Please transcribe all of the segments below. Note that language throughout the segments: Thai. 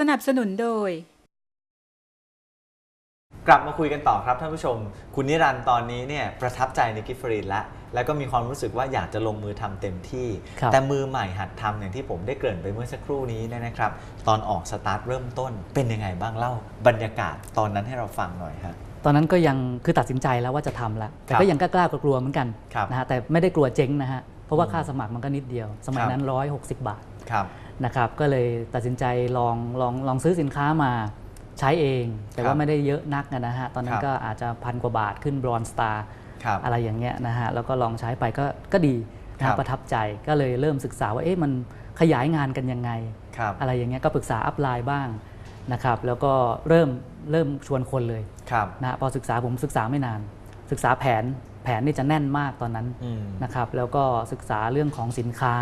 สนับสนุนโดย กลับมาคุยกันต่อครับท่านผู้ชม คุณนิรันดร์ตอนนี้เนี่ยประทับใจในกิฟฟรีนแล้ว แล้วก็มีความรู้สึกว่าอยากจะลงมือทำเต็มที่ ครับ แต่มือใหม่หัดทำอย่างที่ผมได้เกริ่นไปเมื่อสักครู่นี้เนยนะครับ ตอนออกสตาร์ทเริ่มต้นเป็นยังไงบ้างเล่าบรรยากาศตอนนั้นให้เราฟังหน่อยฮะ ตอนนั้นก็ยังคือตัดสินใจแล้วว่าจะทำแล้วแต่ครับก็ยังกล้าๆกลัวๆเหมือนกันครับนะฮะแต่ไม่ได้กลัวเจ๊งนะฮะเพราะว่าอืมค่าสมัครมันก็นิดเดียว สมัยครับ นั้น 160 บาท ครับ นะครับก็เลยตัดสินใจลองลองลองซื้อสินค้ามาใช้เอง แต่ครัว่าบไม่ได้เยอะนักนะฮะตอนนั้คนรับก็อาจจะพันกว่าบาทขึ้นบรอนสตาร์ครับอะไรอย่างเงี้ยนะฮะแล้วก็ลองใช้ไปก็ก็ดีนะครัฮะบประทับใจก็เลยเริ่มศึกษาว่าเอ๊ะมันขยายงานกันยังไงครับอะไรอย่างเงี้ยก็ปรึกษาอัพไลน์บ้างนะครับแล้วก็เริ่มเริ่มชวนคนเลยครับนะฮะพอศึกษาผมศึกษาไม่นาน ศึกษาแผน แผนนี่จะแน่นมากตอนนั้นอืมนะครับแล้วก็ศึกษาเรื่องของสินค้า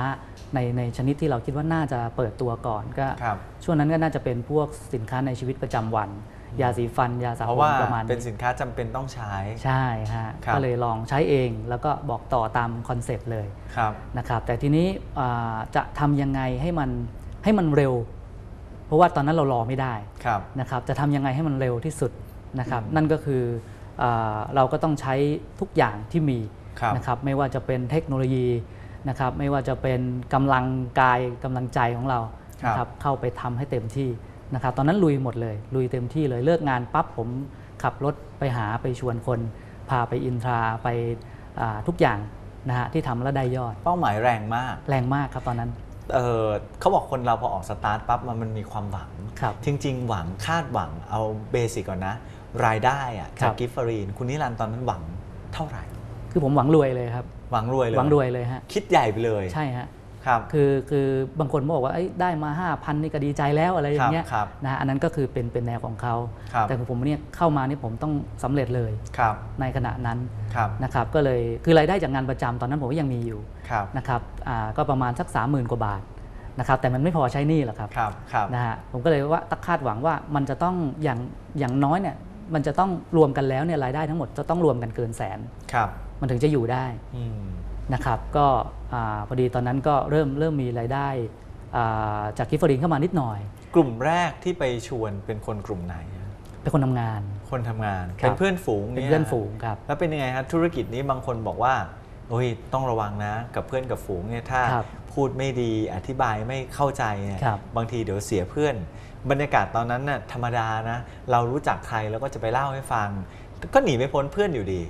ในในชนิดที่เราคิดว่าน่าจะเปิดตัวก่อนก็ครับช่วงนั้นก็น่าจะเป็นพวกสินค้าในชีวิตประจำวัน ยาสีฟันยาสระเพราะผมว่าประมาณเป็นนี้สินค้าจำเป็นต้องใช้ใช่ฮะครับก็เลยลองใช้เองแล้วก็บอกต่อตามคอนเซปต์เลยครับนะครับแต่ทีนี้อ่าจะทำยังไงให้มันให้มันเร็ว เพราะว่าตอนนั้นเรารอไม่ได้ครับนะครับจะทำยังไงให้มันเร็วที่สุดนะครับอืมนั่นก็คืออา เราก็ต้องใช้ทุกอย่างที่มีครับนะครับไม่ว่าจะเป็นเทคโนโลยีนะครับไม่ว่าจะเป็นกำลังกายกำลังใจของเราครับนะครับเข้าไปทำให้เต็มที่นะครับตอนนั้นลุยหมดเลย ลุยเต็มที่เลยเลิกงานปั๊บผมขับรถไปหาไปชวนคน พาไปอินทราไปอ่าทุกอย่างนะฮะที่ทำแล้วได้ยอด เป้าหมายแรงมาก แรงมากครับตอนนั้นเออเขาบอกคนเราพอออกสตาร์ทปั๊บมันมันมีความหวังครับจริง ๆ หวังคาดหวังเอาเบสิกก่อนนะ รายได้อะครัจากบกิฟฟรีนคุณนิรันดร์ตอนนั้นหวังเท่าไหร่ คือผมหวังรวยเลยครับ หวังรวยเลยหวังรวยเลยฮะคิดใหญ่ไปเลยใช่ฮะครับคือคือบางคนบอกว่าเอ้ยได้มา 5,000 นี่ก็ดีใจแล้วอะไรอย่างเงี้ยครับนะฮะอันนั้นก็คือเป็นเป็นแนวของเขาครับแต่ของผมเนี่ยเข้ามานี่ผมต้องสำเร็จเลยครับในขณะนั้นครับนะครับก็เลยคือรายได้จากงานประจำตอนนั้นผมก็ยังมีอยู่ครับนะครับอ่าก็ประมาณสัก 30,000 กว่าบาทนะครับแต่มันไม่พอใช้หนี้หรอกครับครับครับนะฮะผมก็เลยว่าตั้งคาดหวังว่ามันจะต้องอย่างอย่างน้อยเนี่ย มันจะต้องรวมกันแล้วเนี่ยรายได้ทั้งหมดจะต้องรวมกันเกินแสน ครับมันถึงจะอยู่ได้อืมนะครับ ก็อาพอดีตอนนั้นก็เริ่มเริ่มมีรายได้อ่าจากกิฟฟรินเข้ามานิดหน่อย กลุ่มแรกที่ไปชวนเป็นคนกลุ่มไหนอะเป็นคนทำงาน คนทำงาน ครับ เป็นเพื่อนฝูงเป็นยเพื่อนฝูงครับ แล้วเป็นยังไงครับธุรกิจนี้บางคนบอกว่า โอ้ยต้องระวังนะ กับเพื่อนกับฝูงเนี่ยถ้าครับพูดไม่ดีอธิบายไม่เข้าใจเนี่ยครับบางทีเดี๋ยวเสียเพื่อน บรรยากาศตอนนั้นน่ะธรรมดานะเรารู้จักใครแล้วก็จะไปเล่าให้ฟัง ก็หนีไม่พ้นเพื่อนอยู่ดี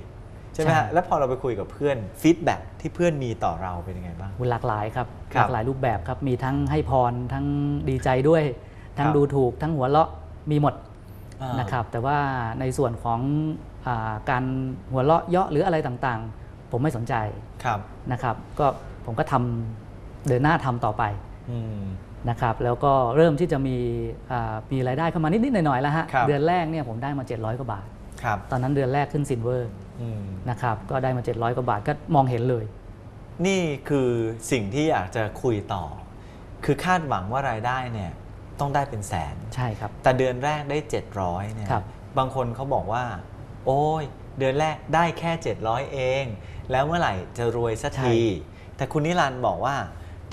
ใช่ไหมฮะแล้วพอเราไปคุยกับเพื่อนฟีดแบ็ที่เพื่อนมีต่อเราเป็นยังไงบ้างหลากหลายครับคหรับลากหลายรูปแบบครับมีทั้งให้พรทั้งดีใจด้วย ทั้งครับดูถูกทั้งหัวเราะมีหมดอ่านนะครับแต่ว่าในส่วนของอาการหัวเราะเยาะหรืออะไรต่างๆ ผมไม่สนใจครับนะครับ ก็ผมก็ทำเดินหน้าทำต่อไปอืมนะครับ แล้วก็เริ่มที่จะมีอ่ามีรายได้เข้ามานิดๆหน่อยๆแล้วฮะครับเดือนแรกเนี่ยผมได้มา 700กว่าบาทครับตอนนั้นเดือนแรกขึ้นซินเวอร์อืมนะครับก็ได้มา 700กว่าบาทก็มองเห็นเลย นี่คือสิ่งที่อยากจะคุยต่อ คือคาดหวังว่ารายได้เนี่ยต้องได้เป็นแสนใช่ครับ แต่เดือนแรกได้ 700เนี่ยครับบางคนเขาบอกว่า โอ้ย เดือนแรกได้แค่ 700 เอง แล้วเมื่อไหร่จะรวยสักทีแต่คุณนิรันดร์บอกว่า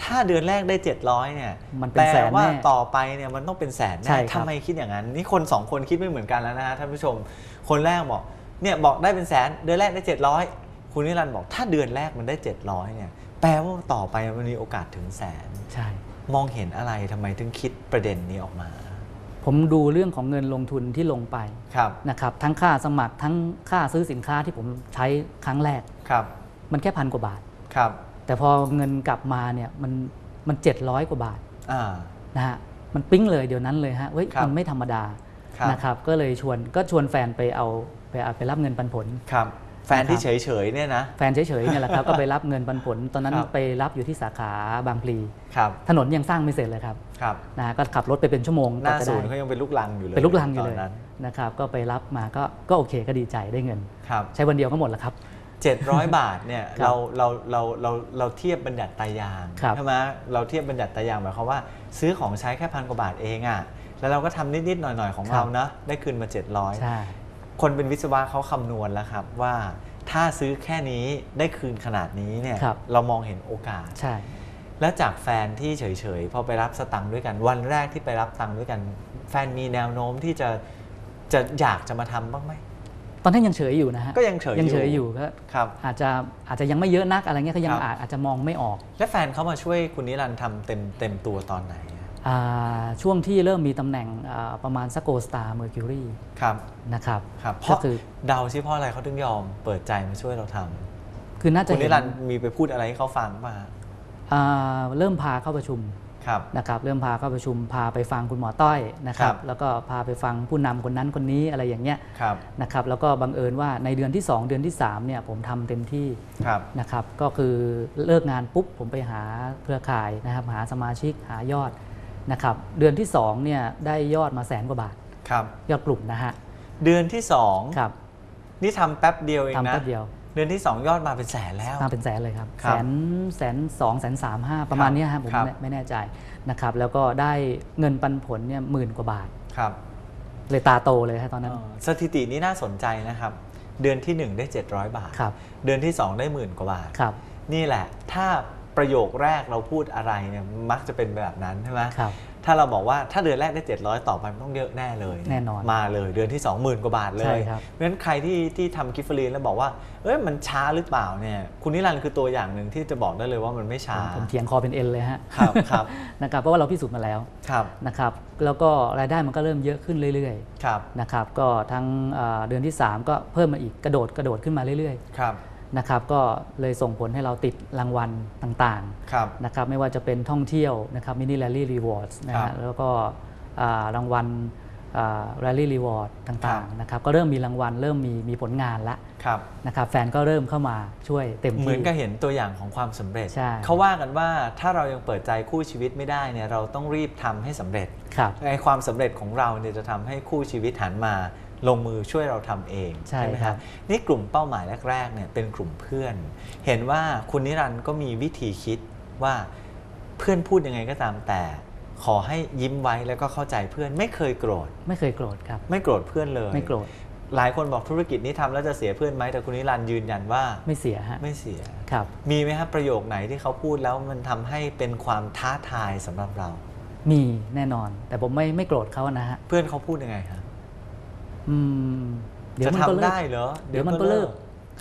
ถ้าเดือนแรกได้ 700เนี่ยมันเป็นแปลแสนว่าแน่ต่อไปเนี่ยมันต้องเป็นแสนใช่แน่ครับ ทำไมคิดอย่างนั้น นี่คนสองคนคิดไม่เหมือนกันแล้วนะฮะท่านผู้ชม คนแรกบอกเนี่ยบอกได้เป็นแสนเดือนแรกได้ 700 คุณนิรันดร์บอกถ้าเดือนแรกมันได้ 700เนี่ยแปลว่าต่อไปมันมีโอกาสถึงแสน ใช่ มองเห็นอะไรทำไมถึงคิดประเด็นนี้ออกมา ผมดูเรื่องของเงินลงทุนที่ลงไปครับนะครับทั้งค่าสมัครทั้งค่าซื้อสินค้าที่ผมใช้ครั้งแรกครับ มันแค่พันกว่าบาทครับ แต่พอเงินกลับมาเนี่ยมันมัน700กว่าบาทอ่านะฮะมันปิ๊งเลยเดี๋ยวนั้นเลยฮะเฮ้ยครับมันไม่ธรรมดาครับนะครับ ก็เลยชวนก็ชวนแฟนไปเอาไปเอาไปรับเงินปันผลครับ แฟนที่นะครับเฉยๆเนี่ยนะ แฟนเฉยๆเนี่ยแหละครับ ก็ไปรับเงินปันผล ตอนนั้นครับไปรับอยู่ที่สาขาบางพลีครับถนนยังสร้างไม่เสร็จเลยครับครับนะฮะก็ขับรถไปเป็นชั่วโมงหน้าก็จะศูได้นย์เขายังเป็นลูกลังอยู่เลยเป็นลูกลังอยู่เลยตนนั้นนะครับก็ไปรับมาก็ก็โอเคก็ดีใจได้เงินครับใช้วันเดียวก็หมดแล้วครับ700 บาทเนี่ยครับเราเราเราเราเราเทียบบัญญัติตายางครับใช่ไหมเราเทียบบัญญัติตายางหมายความว่า ซื้อของใช้แค่พันกว่าบาทเองอะ่ะแล้วเราก็ทำนิดๆหน่อยๆของครับเรานะได้คืนมา 700ใช่ คนเป็นวิศวะเขาคำนวณแล้วครับว่าถ้าซื้อแค่นี้ได้คืนขนาดนี้เนี่ยครับเรามองเห็นโอกาส ใช่ แล้วจากแฟนที่เฉยๆ พอไปรับสตังค์ด้วยกัน วันแรกที่ไปรับตังค์ด้วยกัน แฟนมีแนวโน้มที่จะจะอยากจะมาทำบ้างไหมตอนนั้นยังเฉยอยู่นะฮะก็ยังเฉยยังเฉยออยู่ยู่ก็ครับอาจจะอาจจะยังไม่เยอะนักอะไรเงี้ยก็ยังครับอาจอาจจะมองไม่ออก และแฟนเขามาช่วยคุณนิรันดร์ทำเต็มเต็มตัวตอนไหนอะอ่า ช่วงที่เริ่มมีตำแหน่งอ่าประมาณสโกสตาร์เมอร์คิวรีครับนะครับครับเพก็ราะคือเดาซิเพราะอะไรเขาถึงยอมเปิดใจมาช่วยเราทำคือน่าจะคุณนิเห็นรันดร์มีไปพูดอะไรให้เขาฟังป่ะฮะอ่าเริ่มพาเข้าประชุมครับนะครับเริ่มพาเข้าประชุมพาไปฟังคุณหมอต้อยนะครัครับบแล้วก็พาไปฟังผู้นำคนนั้นคนนี้อะไรอย่างเงี้ยครับนะครับ แล้วก็บังเอิญว่าในเดือนที่ 2 เดือนที่3เนี่ยผมทำเต็มที่ครับนะครับ ก็คือเลิกงานปุ๊บผมไปหาเครือข่ายนะครับ หาสมาชิกหายอด นะครับเดือนที่2เนี่ยได้ยอดมาแสนกว่าบาท ครับ ยอดกลุ่มนะฮะเดือนที่สองครับนี่ทำแป๊บเดียวเองทำนะ แป๊บเดียว เดือนที่สองยอดมาเป็นแสนแล้ว มาเป็นแสนเลยครับครัแสบนแสนสองแสนสามห้าประมาณเนี้ยฮะผมครับ ไม่ไม่แน่ใจนะครับแล้วก็ได้เงินปันผลเนี่ยหมื่นกว่าบาท ครับเลยตาโตเลยฮะตอนนั้น เอ่อสถิตินี้น่าสนใจนะครับ เดือนที่ 1 ได้ 700 บาท ครับ เดือนที่ 2 ได้หมื่นกว่าบาท ครับ นี่แหละ ถ้า ประโยคแรกเราพูดอะไรเนี่ยมักจะเป็นแบบนั้นใช่ไหมครับถ้าเราบอกว่าถ้าเดือนแรกได้ 700 ต่อไปมันต้องเยอะแน่เลยแน่นอนมาเลยเดือนที่ 20,000 กว่าบาทเลใช่ยครับเพราะฉะนั้นใครที่ที่ทำกิฟต์ฟรีนแล้วบอกว่าเอ้ยมันช้าหรือเปล่าเนี่ยคุณนิรันดร์คือตัวอย่างหนึ่งที่จะบอกได้เลยว่ามันไม่ช้า ผมเถียงคอเป็นเอ็นเลยฮะครับครับนะครับเพราะว่าเราพิสูจน์มาแล้วครับนะครับแล้วก็รายได้มันก็เริ่มเยอะขึ้นเรื่อยครับๆนะครับก็ทั้งเอ่อเดือนที่ 3 ก็เพิ่มมาอีกกระโดดกระโดดขึ้นมาเรื่อยครับๆ นะครับก็เลยส่งผลให้เราติดรางวัลต่างครับๆนะครับไม่ว่าจะเป็นท่องเที่ยวนะครับมินิแรลลี่รีวอร์ดนะครัฮะบแล้วก็อ่ารางวัลแรลลี่รีวอร์ดต่างๆนะครับก็เริ่มมีรางวัลเริ่มมีมีผลงานละครับ นะครับแฟนก็เริ่มเข้ามาช่วยเต็มที่ เหมือนกับเห็นตัวอย่างของความสำเร็จ ใช่ เขาว่ากันว่าถ้าเรายังเปิดใจคู่ชีวิตไม่ได้เนี่ยเราต้องรีบทำให้สำเร็จครับ ไอ้ความสำเร็จของเราเนี่ยจะทำให้คู่ชีวิตหันมา ลงมือช่วยเราทำเองใช่ไหมครับนี่กลุ่มเป้าหมายแรกๆเนี่ยเป็นกลุ่มเพื่อน เห็นว่าคุณนิรันดร์ก็มีวิธีคิดว่าเพื่อนพูดยังไงก็ตามแต่ ขอให้ยิ้มไว้แล้วก็เข้าใจเพื่อนไม่เคยโกรธ ไม่เคยโกรธครับ ไม่โกรธเพื่อนเลยไม่โกรธหลายคนบอกธุรกิจนี้ทำแล้วจะเสียเพื่อนไหมแต่คุณนิรันดร์ยืนยันว่าไม่เสียฮะไม่เสียครับมีไหมครับประโยคไหนที่เขาพูดแล้วมันทำให้เป็นความท้าทายสำหรับเรา มีแน่นอน แต่ผมไม่ไม่โกรธเขานะฮะเพื่อนเขาพูดยังไงครับ อืมเดี๋ยวจะมันก็ทำเลิได้กเหรอเดี๋ยวมันก็เลิก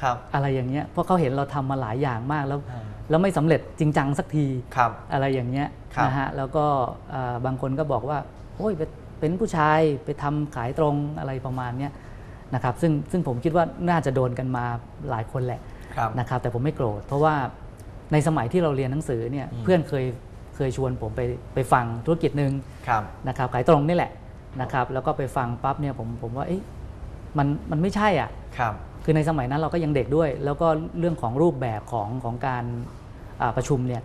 ครับอะไรอย่างเงี้ยเพราะเขาเห็นเราทำมาหลายอย่างมากแล้วอ่าแล้วไม่สำเร็จจริงจังสักทีครับอะไรอย่างเงี้ยครับนะฮะแล้วก็เอ่อบางคนก็บอกว่าโอ้ยไปเป็นผู้ชายไปทำขายตรงอะไรประมาณเนี้ยนะครับซึ่งซึ่งผมคิดว่าน่าจะโดนกันมาหลายคนแหละครับนะครับแต่ผมไม่โกรธเพราะว่าในสมัยที่เราเรียนหนังสือเนี่ยอืมเพื่อนเคยเคยชวนผมไปไปฟังธุรกิจหนึ่งครับนะครับขายตรงนี่แหละ นะครับ แล้วก็ไปฟังปั๊บเนี่ยผมผมว่าเอ๊ะมันมันไม่ใช่อะครับ คือในสมัยนั้นเราก็ยังเด็กด้วย แล้วก็เรื่องของรูปแบบของของการอ่าประชุมเนี่ย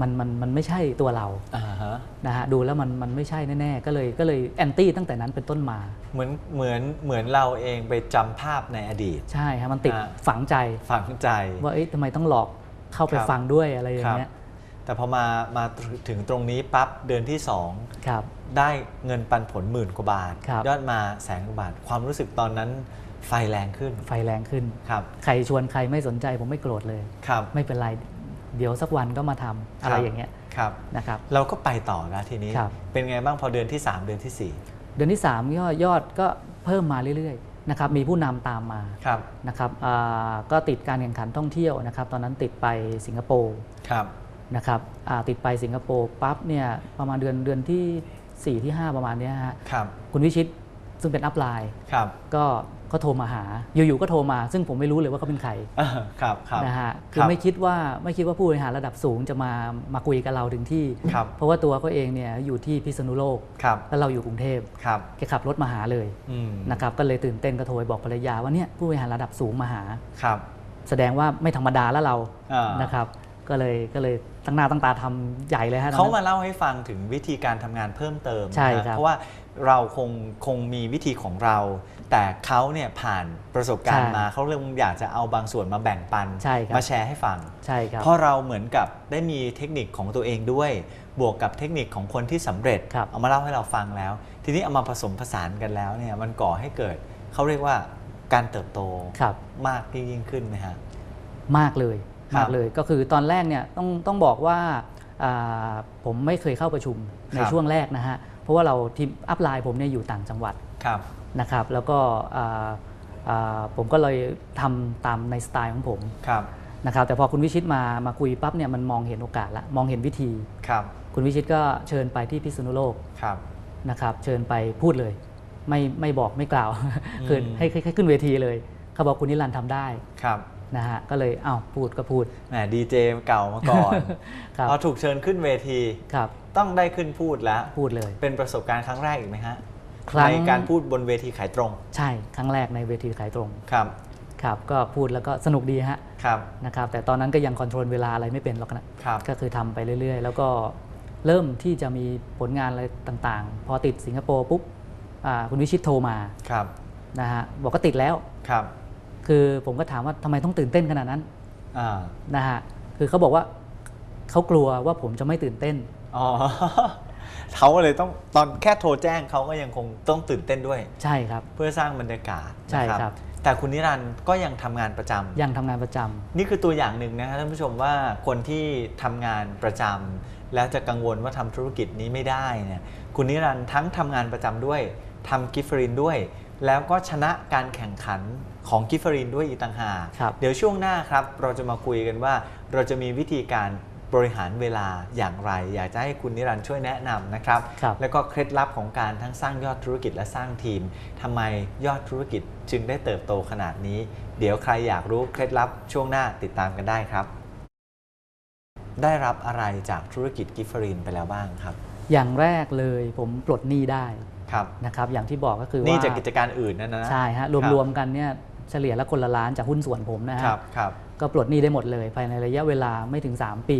มันมันมันไม่ใช่ตัวเราอ่าฮะนะฮะดูแล้วมันมันไม่ใช่แน่ๆก็เลยก็เลยแอนตี้ตั้งแต่นั้นเป็นต้นมา เหมือนเหมือนเหมือนเราเองไปจำภาพในอดีต ใช่ฮะมันติดอ่าฝังใจฝังใจ ว่าเอ๊ะทำไมต้องหลอกเข้าไปครับฟังด้วยอะไรอย่างเงี้ยแต่พอมามาถึงตรงนี้ปั๊บเดือนที่สองครับ ได้เงินปันผลหมื่นกว่าบาทครับยอดมาแสนกว่าบาท ความรู้สึกตอนนั้นไฟแรงขึ้นไฟแรงขึ้น ครับใครชวนใครไม่สนใจผมไม่โกรธเลย ครับ ไม่เป็นไรเดี๋ยวสักวันก็มาทำอะไรอย่างเงี้ยครับนะครับ เราก็ไปต่อแล้วทีนี้ ครับ เป็นไงบ้างพอเดือนที่ 3 เดือนที่เดือนที่3ยอดยอดก็เพิ่มมาเรื่อยๆนะครับมีผู้นำตามมา4ครับนะครับอ่าก็ติดการแข่งขันท่องเที่ยวนะครับ ตอนนั้นติดไปสิงคโปร์ครับนะครับอ่าติดไปสิงคโปร์ปั๊บเนี่ยประมาณเดือนเดือนที่ 4 ที่ 5 ประมาณเนี้ยฮะครับคุณวิชิตซึ่งเป็นอัพไลน์ครับก็ก็โทรมาหา อยู่ๆก็โทรมา ซึ่งผมไม่รู้เลยว่าเขาเป็นใครอ่าครับครับนะฮะคคืรัอบไม่คิดว่าไม่คิดว่าผู้บริหารระดับสูงจะมามาคุยกับเราถึงที่ครับเพราะว่าตัวเขาเองเนี่ยอยู่ที่พิษณุโลกครับแล้วเราอยู่กรุงเทพครับแกขับรถมาหาเลยอืมนะครับก็เลยตื่นเต้นก็โทรไปบอกภรรยาว่าเนี่ยผู้บริหารระดับสูงมาหาครับ แสดงว่าไม่ธรรมดาแล้วเราอ่านนะครับ ก็เลยก็เลยตั้งหน้าตั้งตาทำใหญ่เลยฮะตอนเขานั้นมาเล่าให้ฟังถึงวิธีการทำงานเพิ่มเติมใช่นะครับเพราะว่าเราคงคงมีวิธีของเรา แต่เขาเนี่ยผ่านประสบการณ์ใช่มาเขาเริ่มอยากจะเอาบางส่วนมาแบ่งปันใช่ครับมาแชร์ให้ฟังใช่ครับเพราะเราเหมือนกับได้มีเทคนิคของตัวเองด้วย บวกกับเทคนิคของคนที่สำเร็จครับเอามาเล่าให้เราฟังแล้ว ทีนี้เอามาผสมผสานกันแล้วเนี่ยมันก่อให้เกิดเขาเรียกว่าการเติบโตครับมากยิ่งขึ้นไหมฮะมากเลยครับ มากเลยก็คือตอนแรกเนี่ยต้องต้องบอกว่าอ่าผมไม่เคยเข้าประชุมในครับช่วงแรกนะฮะเพราะว่าเราทีมอัพไลน์ผมเนี่ยอยู่ต่างจังหวัดครับนะครับ แล้วก็อ่าอ่าผมก็เลยทำตามในสไตล์ของผมครับนะครับแต่พอคุณวิชิตมามาคุยปั๊บเนี่ยมันมองเห็นโอกาสละมองเห็นวิธีครับคุณวิชิตก็เชิญไปที่พิษณุโลกครับนะครับ เชิญไปพูดเลย ไม่ไม่บอกไม่กล่าวคืออืมให้ให้ให้ขึ้นเวทีเลยเขาบอกคุณนิรันดร์ทำได้ครับ นะฮะก็เลยอ้าวพูดก็พูดแหมดีเจเก่ามาก่อนครับพอถูกเชิญขึ้นเวทีครับ ต้องได้ขึ้นพูดแล้วพูดเลย เป็นประสบการณ์ครั้งแรกอีกไหมฮะครั้งในการพูดบนเวทีขายตรง ใช่ครั้งแรกในเวทีขายตรงครับครับก็พูดแล้วก็สนุกดีฮะครับนะครับ แต่ตอนนั้นก็ยังคอนโทรลเวลาอะไรไม่เป็นหรอกนะครับก็คือทำไปเรื่อย ๆ แล้วก็เริ่มที่จะมีผลงานอะไรต่างๆ พอติดสิงคโปร์ปุ๊บอ่าคุณวิชิตโทรมาครับนะฮะบอกก็ติดแล้วครับ คือผมก็ถามว่าทำไมต้องตื่นเต้นขนาดนั้นอ่านะฮะคือเขาบอกว่าเขากลัวว่าผมจะไม่ตื่นเต้นอ๋อเขาเลยต้องตอนแค่โทรแจ้งเขาก็ยังคงต้องตื่นเต้นด้วย ใช่ครับ เพื่อสร้างบรรยากาศใช่นะครับ แต่คุณนิรันดร์ก็ยังทำงานประจำยังทำงานประจำนี่คือตัวอย่างหนึ่งนะครับท่านผู้ชมว่าคนที่ทำงานประจำแล้วจะกังวลว่าทำธุรกิจนี้ไม่ได้เนี่ยคุณนิรันดร์ทั้งทำงานประจำด้วยทำกิฟฟรินด้วย แล้วก็ชนะการแข่งขัน ของกิฟฟรินด้วยอีกต่างหากครับเดี๋ยวช่วงหน้าครับ เราจะมาคุยกันว่าเราจะมีวิธีการบริหารเวลาอย่างไร อยากจะให้คุณนิรันดร์ช่วยแนะนำนะครับ ครับแล้วก็เคล็ดลับของการทั้งสร้างยอดธุรกิจและสร้างทีมทำไมยอดธุรกิจจึงได้เติบโตขนาดนี้ เดี๋ยวใครอยากรู้เคล็ดลับช่วงหน้าติดตามกันได้ครับ ได้รับอะไรจากธุรกิจกิฟเฟอรินไปแล้วบ้างครับอย่างแรกเลยผมปลดหนี้ได้ครับนะครับ อย่างที่บอกก็คือว่านี่จากกิจการอื่นนั่นนะ ใช่ฮะคบรวมๆกันเนี่ย เฉลี่ยละคนละล้านจากหุ้นส่วนผมนะฮะครับครับก็ปลดหนี้ได้หมดเลยภายในระยะเวลาไม่ถึง 3 ปี